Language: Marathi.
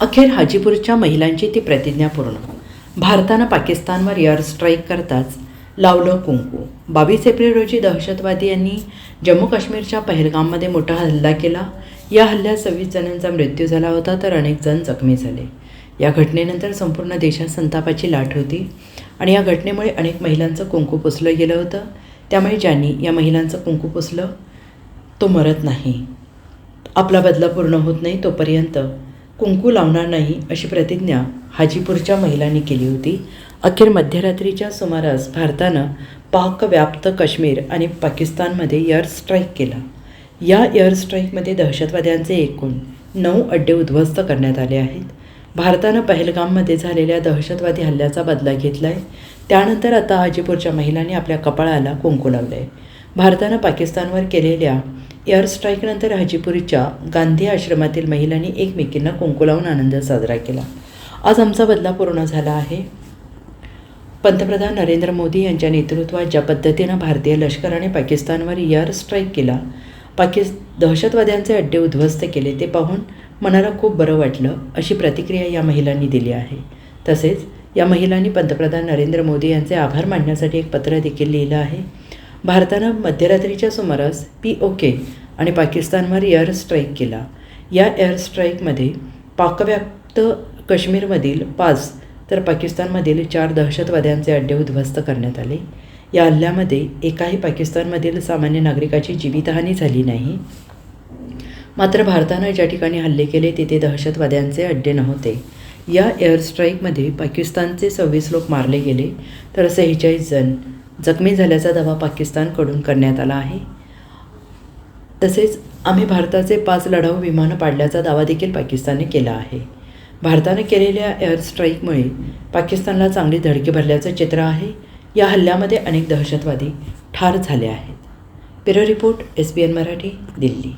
अखेर हाजीपूरच्या महिलांची ती प्रतिज्ञा पूर्ण. भारतानं पाकिस्तानवर एअर स्ट्राईक करताच लावलं कुंकू. बावीस एप्रिल रोजी दहशतवादी यांनी जम्मू काश्मीरच्या पहलगाममध्ये मोठा हल्ला केला. या हल्ल्यात सव्वीस जणांचा मृत्यू झाला होता तर अनेक जण जखमी झाले. या घटनेनंतर संपूर्ण देशात संतापाची लाट होती आणि या घटनेमुळे अनेक महिलांचं कुंकू पुसलं गेलं होतं. त्यामुळे ज्यांनी या महिलांचं कुंकू पुसलं तो मरत नाही. आपला बदला पूर्ण होत नाही तोपर्यंत कुंकू लावणार नाही अशी प्रतिज्ञा हाजीपूरच्या महिलांनी केली होती. अखेर मध्यरात्रीच्या सुमारास भारतानं पाकव्याप्त काश्मीर आणि पाकिस्तानमध्ये एअर स्ट्राईक केला. या एअर स्ट्राईकमध्ये दहशतवाद्यांचे एकूण नऊ अड्डे उद्ध्वस्त करण्यात आले आहेत. भारतानं पहलगाममध्ये झालेल्या दहशतवादी हल्ल्याचा बदला घेतला आहे त्यानंतर आता हाजीपूरच्या महिलांनी आपल्या कपाळाला कुंकू लावलं आहे भारतानं पाकिस्तानवर केलेल्या एअर स्ट्राईकनंतर हाजीपुरीच्या गांधी आश्रमातील महिलांनी एकमेकींना कुंकू लावून आनंद साजरा केला. आज आमचा बदला पूर्ण झाला आहे. पंतप्रधान नरेंद्र मोदी यांच्या नेतृत्वात ज्या पद्धतीनं भारतीय लष्कराने पाकिस्तानवर एअर स्ट्राईक केला पाकिस् दहशतवाद्यांचे अड्डे उद्ध्वस्त केले ते पाहून मनाला खूप बरं वाटलं अशी प्रतिक्रिया या महिलांनी दिली आहे. तसेच या महिलांनी पंतप्रधान नरेंद्र मोदी यांचे आभार मानण्यासाठी एक पत्र देखील लिहिलं आहे. भारतानं मध्यरात्रीच्या सुमारास पी ओ के आणि पाकिस्तानवर एअर स्ट्राईक केला. या एअर स्ट्राईकमध्ये पाकव्याप्त काश्मीरमधील पाच तर पाकिस्तानमधील चार दहशतवाद्यांचे अड्डे उद्ध्वस्त करण्यात आले. या हल्ल्यामध्ये एकाही पाकिस्तानमधील सामान्य नागरिकाची जीवितहानी झाली नाही. मात्र भारतानं ज्या ठिकाणी हल्ले केले तिथे दहशतवाद्यांचे अड्डे नव्हते. या एअर स्ट्राईकमध्ये पाकिस्तानचे सव्वीस लोक मारले गेले तर सेहेचाळीस जण जखमी झाल्याचा दावा पाकिस्तानकडून करण्यात आला आहे. तसेच आम्ही भारताचे पाच लढाऊ विमानं पाडल्याचा दावा देखील पाकिस्तानने केला आहे. भारताने केलेल्या एअर स्ट्राईकमुळे पाकिस्तानला चांगली धडकी भरल्याचं चित्र आहे. या हल्ल्यामध्ये अनेक दहशतवादी ठार झाले आहेत. पिरो report S B N Marathi Delhi.